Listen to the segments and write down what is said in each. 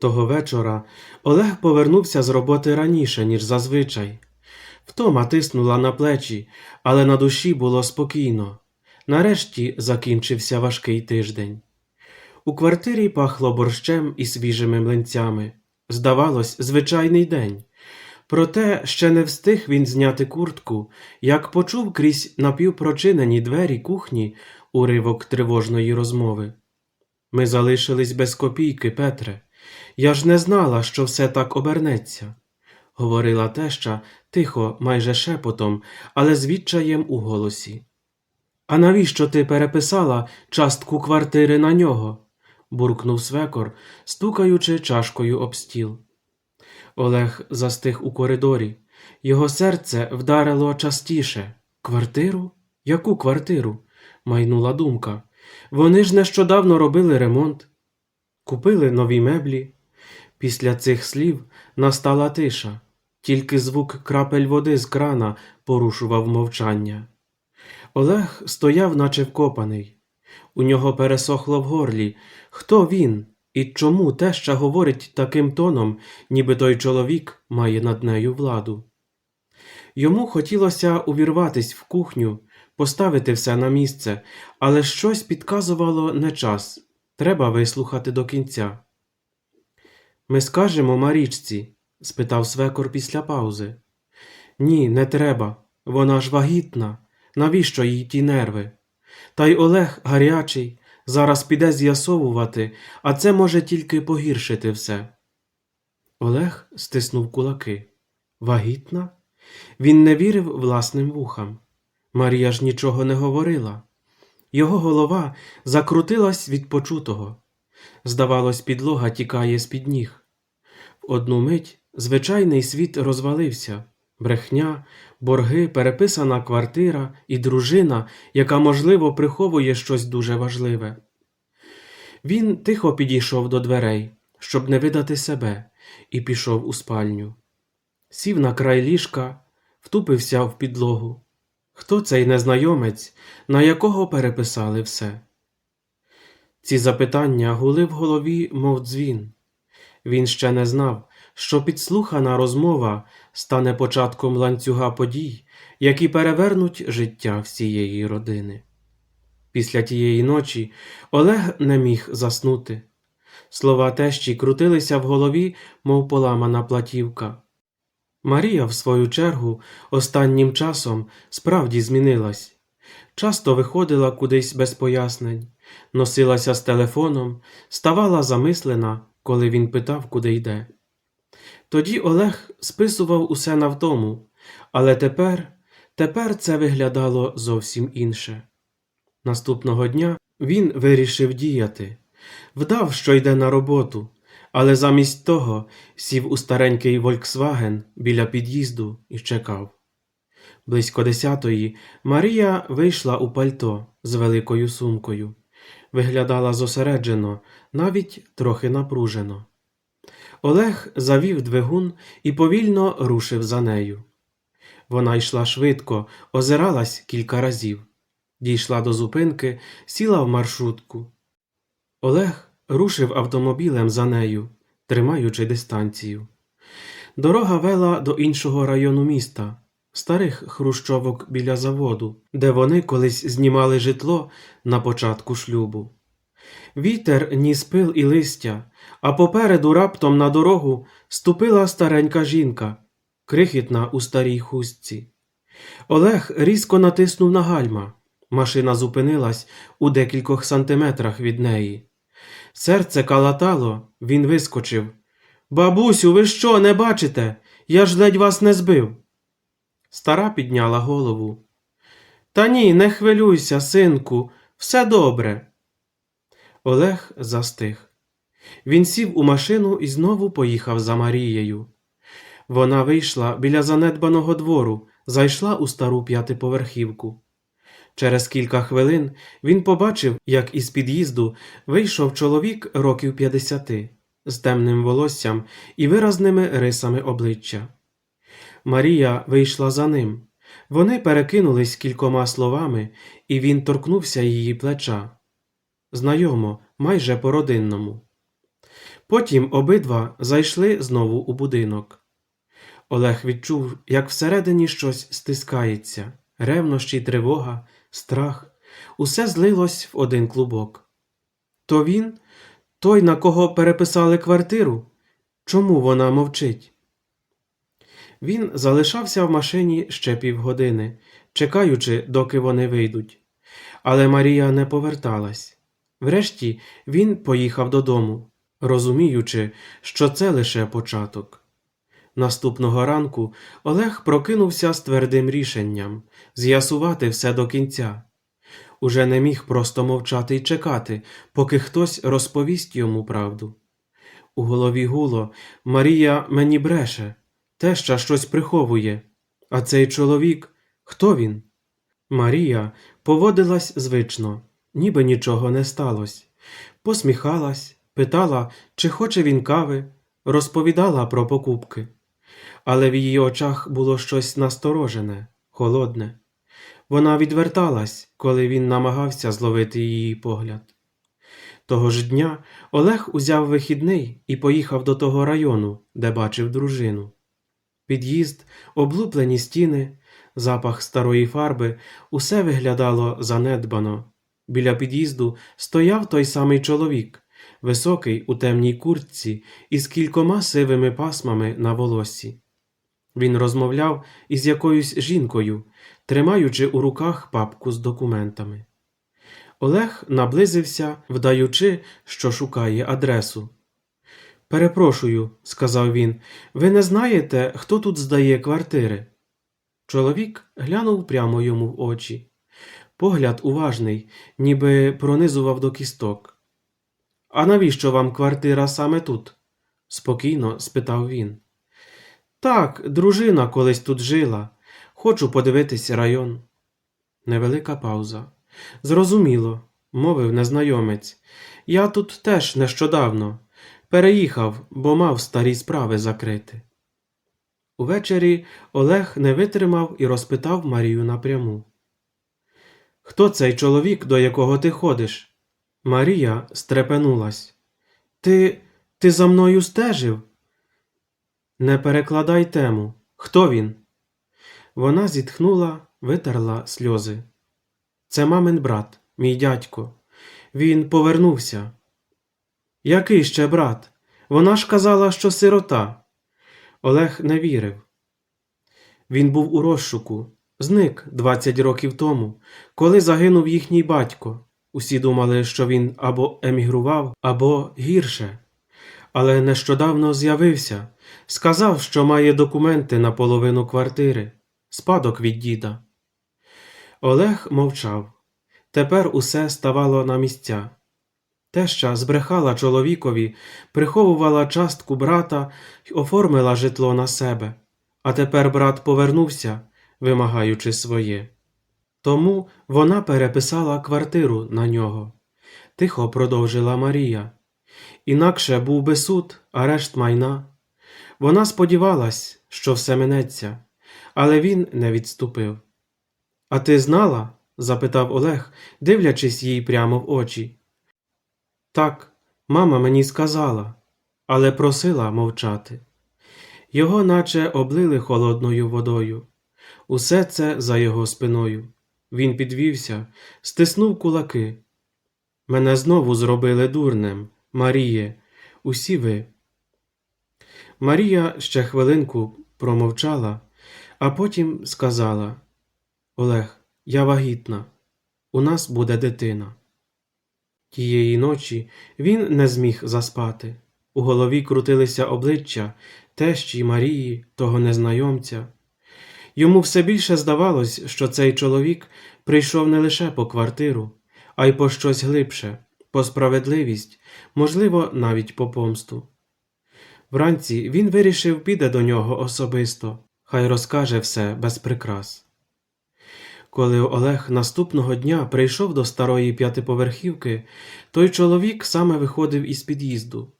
Того вечора Олег повернувся з роботи раніше, ніж зазвичай. Втома тиснула на плечі, але на душі було спокійно. Нарешті закінчився важкий тиждень. У квартирі пахло борщем і свіжими млинцями. Здавалось, звичайний день. Проте ще не встиг він зняти куртку, як почув крізь напівпрочинені двері кухні уривок тривожної розмови. Ми залишились без копійки, Петре. Я ж не знала, що все так обернеться, говорила теща тихо, майже шепотом, але з відчаєм у голосі. А навіщо ти переписала частку квартири на нього? буркнув свекор, стукаючи чашкою об стіл. Олег застиг у коридорі. Його серце вдарило частіше. Квартиру? Яку квартиру? майнула думка. Вони ж нещодавно робили ремонт, купили нові меблі. Після цих слів настала тиша, тільки звук крапель води з крана порушував мовчання. Олег стояв, наче вкопаний. У нього пересохло в горлі. Хто він і чому теща говорить таким тоном, ніби той чоловік має над нею владу? Йому хотілося увірватись в кухню, поставити все на місце, але щось підказувало не час. Треба вислухати до кінця. Ми скажемо Марічці? спитав свекор після паузи. Ні, не треба. Вона ж вагітна. Навіщо їй ті нерви? Та й Олег гарячий, зараз піде з'ясовувати, а це може тільки погіршити все. Олег стиснув кулаки. Вагітна? Він не вірив власним вухам. Марія ж нічого не говорила. Його голова закрутилась від почутого. Здавалось, підлога тікає з-під ніг. В одну мить звичайний світ розвалився брехня, борги, переписана квартира і дружина, яка, можливо, приховує щось дуже важливе. Він тихо підійшов до дверей, щоб не видати себе, і пішов у спальню. Сів на край ліжка, втупився в підлогу. Хто цей незнайомець, на якого переписали все? Ці запитання гули в голові, мов дзвін. Він ще не знав, що підслухана розмова стане початком ланцюга подій, які перевернуть життя всієї родини. Після тієї ночі Олег не міг заснути. Слова тещі крутилися в голові, мов поламана платівка. Марія, в свою чергу, останнім часом справді змінилась. Часто виходила кудись без пояснень, носилася з телефоном, ставала замислена, коли він питав, куди йде. Тоді Олег списував усе на втому, але тепер, тепер це виглядало зовсім інше. Наступного дня він вирішив діяти, вдав, що йде на роботу, але замість того сів у старенький Вольксваген біля під'їзду і чекав. Близько десятої Марія вийшла у пальто з великою сумкою, виглядала зосереджено, навіть трохи напружено. Олег завів двигун і повільно рушив за нею. Вона йшла швидко, озиралась кілька разів, дійшла до зупинки, сіла в маршрутку. Олег рушив автомобілем за нею, тримаючи дистанцію. Дорога вела до іншого району міста, старих хрущовок біля заводу, де вони колись знімали житло на початку шлюбу. Вітер ніс пил і листя, а попереду раптом на дорогу ступила старенька жінка, крихітна у старій хустці. Олег різко натиснув на гальма. Машина зупинилась у декількох сантиметрах від неї. Серце калатало, він вискочив. Бабусю, ви що, не бачите? Я ж ледь вас не збив. Стара підняла голову. Та ні, не хвилюйся, синку, все добре. Олег застиг. Він сів у машину і знову поїхав за Марією. Вона вийшла біля занедбаного двору, зайшла у стару п'ятиповерхівку. Через кілька хвилин він побачив, як із під'їзду вийшов чоловік років п'ятдесяти з темним волоссям і виразними рисами обличчя. Марія вийшла за ним. Вони перекинулись кількома словами, і він торкнувся її плеча. Знайомо, майже по родинному. Потім обидва зайшли знову у будинок. Олег відчув, як всередині щось стискається, ревнощі, тривога, страх, усе злилось в один клубок. То він, той, на кого переписали квартиру, чому вона мовчить? Він залишався в машині ще півгодини, чекаючи, доки вони вийдуть. Але Марія не поверталась. Врешті він поїхав додому, розуміючи, що це лише початок. Наступного ранку Олег прокинувся з твердим рішенням з'ясувати все до кінця. Уже не міг просто мовчати й чекати, поки хтось розповість йому правду. У голові гуло Марія мені бреше, теща щось приховує. А цей чоловік хто він? Марія поводилась звично, ніби нічого не сталося. Посміхалась, питала, чи хоче він кави, розповідала про покупки. Але в її очах було щось насторожене, холодне. Вона відверталась, коли він намагався зловити її погляд. Того ж дня Олег узяв вихідний і поїхав до того району, де бачив дружину. Під'їзд, облуплені стіни, запах старої фарби, усе виглядало занедбано. Біля під'їзду стояв той самий чоловік, високий у темній куртці із кількома сивими пасмами на волоссі. Він розмовляв із якоюсь жінкою, тримаючи у руках папку з документами. Олег наблизився, вдаючи, що шукає адресу. Перепрошую, сказав він, ви не знаєте, хто тут здає квартири? Чоловік глянув прямо йому в очі. Погляд уважний, ніби пронизував до кісток. А навіщо вам квартира саме тут? спокійно спитав він. Так, дружина колись тут жила. Хочу подивитись район. Невелика пауза. Зрозуміло, мовив незнайомець. Я тут теж нещодавно. Переїхав, бо мав старі справи закрити. Увечері Олег не витримав і розпитав Марію напряму. Хто цей чоловік, до якого ти ходиш? Марія стрепенулась. Ти. ти за мною стежив? Не перекладай тему. Хто він? Вона зітхнула, витерла сльози. Це мамин брат, мій дядько. Він повернувся. Який ще брат? Вона ж казала, що сирота. Олег не вірив. Він був у розшуку, зник 20 років тому, коли загинув їхній батько. Усі думали, що він або емігрував, або гірше. Але нещодавно з'явився, сказав, що має документи на половину квартири, спадок від діда. Олег мовчав. Тепер усе ставало на місця. Теща збрехала чоловікові, приховувала частку брата й оформила житло на себе, а тепер брат повернувся, вимагаючи своє. Тому вона переписала квартиру на нього, тихо продовжила Марія. Інакше був би суд, арешт майна. Вона сподівалась, що все минеться, але він не відступив. А ти знала? запитав Олег, дивлячись їй прямо в очі. Так, мама мені сказала, але просила мовчати. Його наче облили холодною водою. Усе це за його спиною. Він підвівся, стиснув кулаки. Мене знову зробили дурнем, Маріє, усі ви. Марія ще хвилинку промовчала, а потім сказала Олег, я вагітна, у нас буде дитина. Тієї ночі він не зміг заспати. У голові крутилися обличчя тещі Марії, того незнайомця. Йому все більше здавалось, що цей чоловік прийшов не лише по квартиру, а й по щось глибше, по справедливість, можливо, навіть по помсту. Вранці він вирішив піде до нього особисто, хай розкаже все без прикрас. Коли Олег наступного дня прийшов до старої п'ятиповерхівки, той чоловік саме виходив із під'їзду.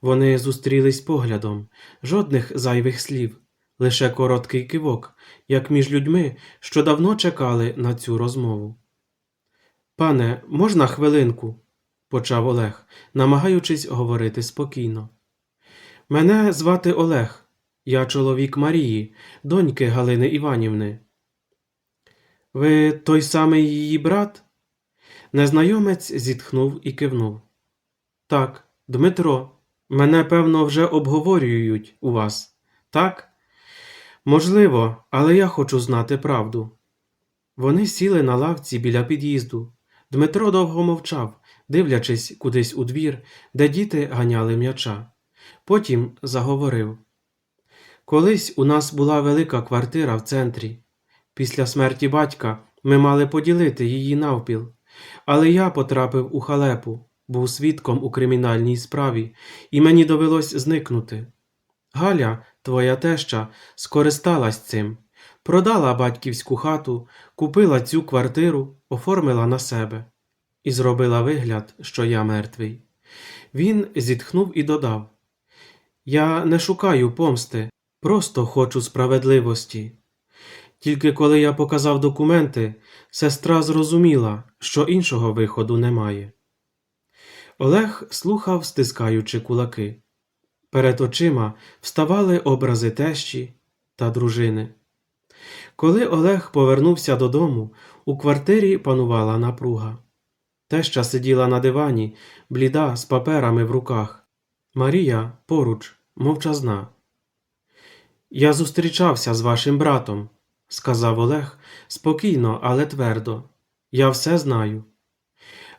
Вони зустрілись поглядом, жодних зайвих слів, лише короткий кивок, як між людьми, що давно чекали на цю розмову. Пане, можна хвилинку? почав Олег, намагаючись говорити спокійно. Мене звати Олег, я чоловік Марії, доньки Галини Іванівни. Ви той самий її брат? Незнайомець зітхнув і кивнув. Так, Дмитро, мене, певно, вже обговорюють у вас, так? Можливо, але я хочу знати правду. Вони сіли на лавці біля під'їзду. Дмитро довго мовчав, дивлячись кудись у двір, де діти ганяли м'яча. Потім заговорив. Колись у нас була велика квартира в центрі. Після смерті батька ми мали поділити її навпіл, але я потрапив у халепу, був свідком у кримінальній справі, і мені довелось зникнути. Галя, твоя теща, скористалась цим, продала батьківську хату, купила цю квартиру, оформила на себе і зробила вигляд, що я мертвий. Він зітхнув і додав: Я не шукаю помсти, просто хочу справедливості. Тільки коли я показав документи, сестра зрозуміла, що іншого виходу немає. Олег слухав, стискаючи кулаки. Перед очима вставали образи тещі та дружини. Коли Олег повернувся додому, у квартирі панувала напруга. Теща сиділа на дивані, бліда з паперами в руках. Марія поруч, мовчазна. Я зустрічався з вашим братом, сказав Олег спокійно, але твердо. Я все знаю.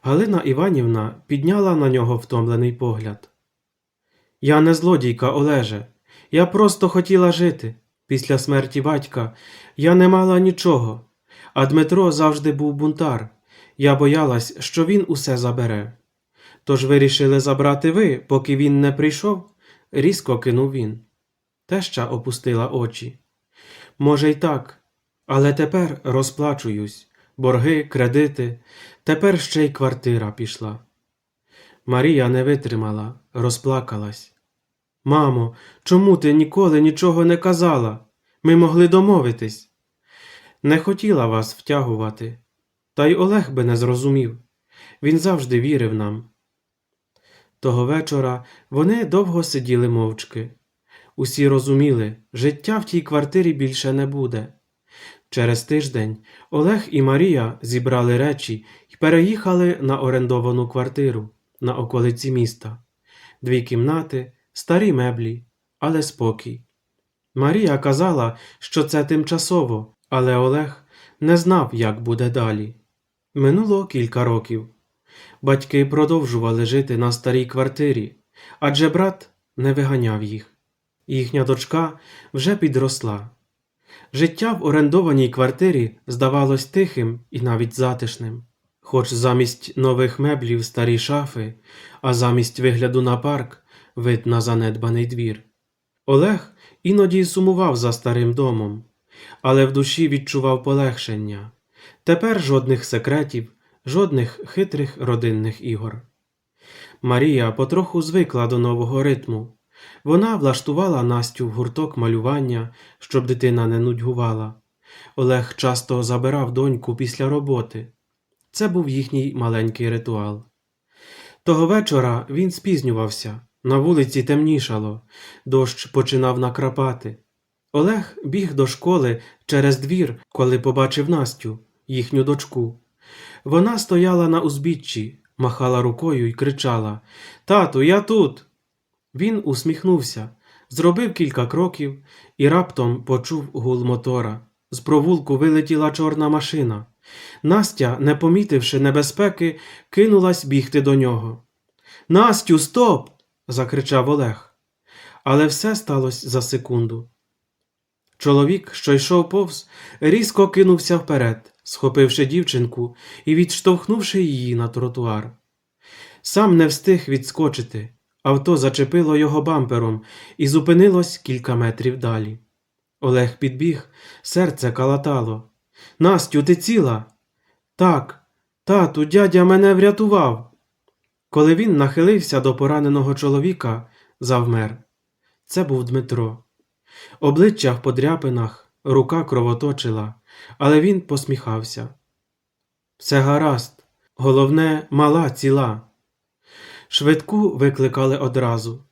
Галина Іванівна підняла на нього втомлений погляд. Я не злодійка, Олеже. Я просто хотіла жити. Після смерті батька я не мала нічого, а Дмитро завжди був бунтар. Я боялась, що він усе забере. Тож вирішили забрати ви, поки він не прийшов, різко кинув він. Теща опустила очі. Може, й так, але тепер розплачуюсь. Борги, кредити, тепер ще й квартира пішла. Марія не витримала, розплакалась. Мамо, чому ти ніколи нічого не казала? Ми могли домовитись. Не хотіла вас втягувати, та й Олег би не зрозумів. Він завжди вірив нам. Того вечора вони довго сиділи мовчки. Усі розуміли, життя в тій квартирі більше не буде. Через тиждень Олег і Марія зібрали речі і переїхали на орендовану квартиру на околиці міста. Дві кімнати, старі меблі, але спокій. Марія казала, що це тимчасово, але Олег не знав, як буде далі. Минуло кілька років. Батьки продовжували жити на старій квартирі, адже брат не виганяв їх. Їхня дочка вже підросла. Життя в орендованій квартирі здавалось тихим і навіть затишним, хоч замість нових меблів старі шафи, а замість вигляду на парк вид на занедбаний двір. Олег іноді сумував за старим домом, але в душі відчував полегшення. Тепер жодних секретів, жодних хитрих родинних ігор. Марія потроху звикла до нового ритму. Вона влаштувала Настю в гурток малювання, щоб дитина не нудьгувала. Олег часто забирав доньку після роботи. Це був їхній маленький ритуал. Того вечора він спізнювався, на вулиці темнішало, дощ починав накрапати. Олег біг до школи через двір, коли побачив Настю, їхню дочку. Вона стояла на узбіччі, махала рукою і кричала Тату, я тут. Він усміхнувся, зробив кілька кроків і раптом почув гул мотора. З провулку вилетіла чорна машина. Настя, не помітивши небезпеки, кинулась бігти до нього. Настю, стоп! закричав Олег. Але все сталося за секунду. Чоловік, що йшов повз, різко кинувся вперед, схопивши дівчинку і відштовхнувши її на тротуар. Сам не встиг відскочити. Авто зачепило його бампером і зупинилось кілька метрів далі. Олег підбіг, серце калатало. Настю, ти ціла? Так, тату, дядя мене врятував. Коли він нахилився до пораненого чоловіка, завмер. Це був Дмитро. Обличчя в подряпинах, рука кровоточила, але він посміхався. Все гаразд, головне, мала ціла. Швидку викликали одразу.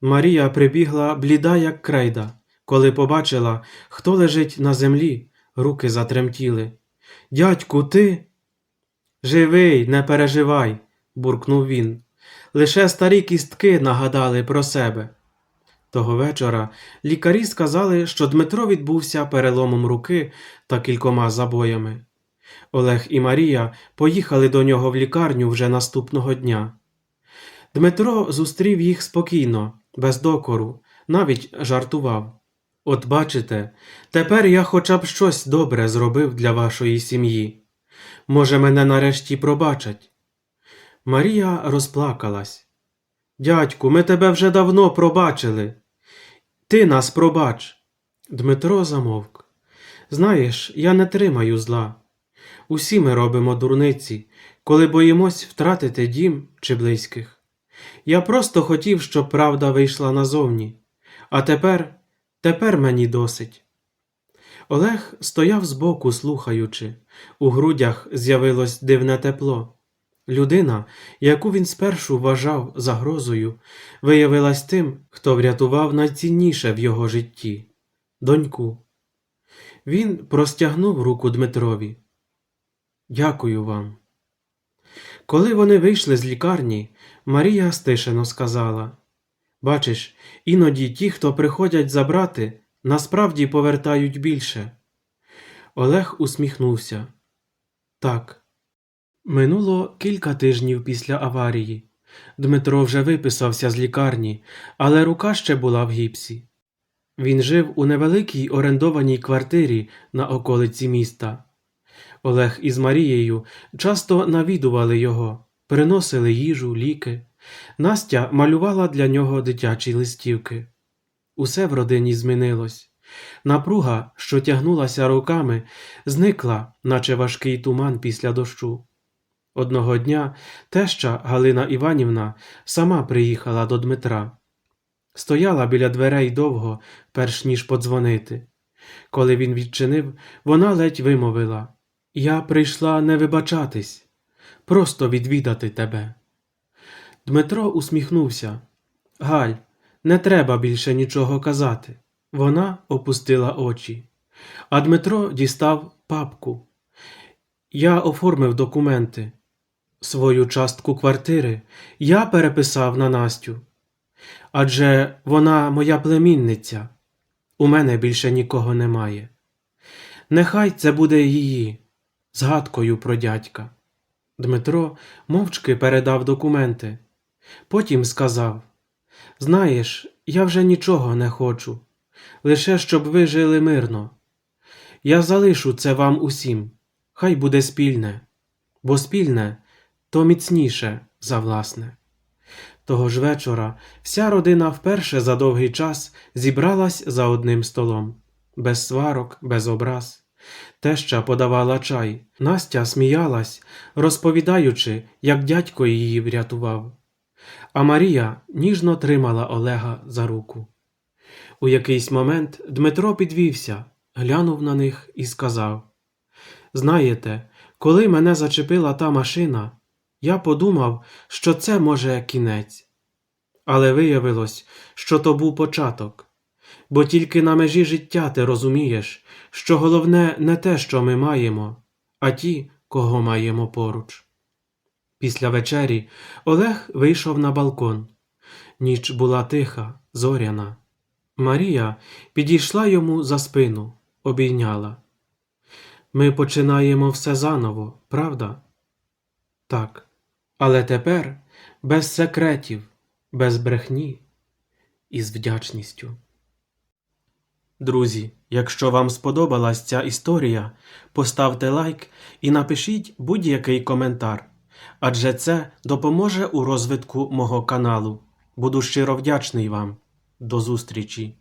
Марія прибігла бліда, як крейда, коли побачила, хто лежить на землі, руки затремтіли. Дядьку, ти? Живий, не переживай, буркнув він. Лише старі кістки нагадали про себе. Того вечора лікарі сказали, що Дмитро відбувся переломом руки та кількома забоями. Олег і Марія поїхали до нього в лікарню вже наступного дня. Дмитро зустрів їх спокійно, без докору, навіть жартував. От бачите, тепер я хоча б щось добре зробив для вашої сім'ї. Може, мене нарешті пробачать. Марія розплакалась. Дядьку, ми тебе вже давно пробачили. Ти нас пробач. Дмитро замовк. Знаєш, я не тримаю зла. Усі ми робимо дурниці, коли боїмось втратити дім чи близьких. Я просто хотів, щоб правда вийшла назовні. А тепер, тепер мені досить. Олег стояв збоку, слухаючи. У грудях з'явилось дивне тепло. Людина, яку він спершу вважав загрозою, виявилась тим, хто врятував найцінніше в його житті доньку. Він простягнув руку Дмитрові. Дякую вам. Коли вони вийшли з лікарні, Марія стишено сказала Бачиш, іноді ті, хто приходять забрати, насправді повертають більше. Олег усміхнувся. Так. Минуло кілька тижнів після аварії. Дмитро вже виписався з лікарні, але рука ще була в гіпсі. Він жив у невеликій орендованій квартирі на околиці міста. Олег із Марією часто навідували його, приносили їжу, ліки. Настя малювала для нього дитячі листівки. Усе в родині змінилось. Напруга, що тягнулася руками, зникла, наче важкий туман після дощу. Одного дня теща Галина Іванівна сама приїхала до Дмитра. Стояла біля дверей довго, перш ніж подзвонити. Коли він відчинив, вона ледь вимовила Я прийшла не вибачатись, просто відвідати тебе. Дмитро усміхнувся. Галь, не треба більше нічого казати. Вона опустила очі. А Дмитро дістав папку. Я оформив документи. Свою частку квартири я переписав на Настю. Адже вона моя племінниця. У мене більше нікого немає. Нехай це буде її, згадкою про дядька. Дмитро мовчки передав документи. Потім сказав Знаєш, я вже нічого не хочу, лише щоб ви жили мирно. Я залишу це вам усім, хай буде спільне, бо спільне то міцніше за власне. Того ж вечора вся родина вперше за довгий час зібралась за одним столом, без сварок, без образ. Теща подавала чай, Настя сміялась, розповідаючи, як дядько її врятував. А Марія ніжно тримала Олега за руку. У якийсь момент Дмитро підвівся, глянув на них і сказав: Знаєте, коли мене зачепила та машина, я подумав, що це може кінець. Але виявилось, що то був початок, бо тільки на межі життя ти розумієш, що головне не те, що ми маємо, а ті, кого маємо поруч. Після вечері Олег вийшов на балкон. Ніч була тиха, зоряна. Марія підійшла йому за спину, обійняла. Ми починаємо все заново, правда? Так. Але тепер без секретів, без брехні і з вдячністю. Друзі, якщо вам сподобалась ця історія, поставте лайк і напишіть будь-який коментар, адже це допоможе у розвитку мого каналу. Буду щиро вдячний вам. До зустрічі!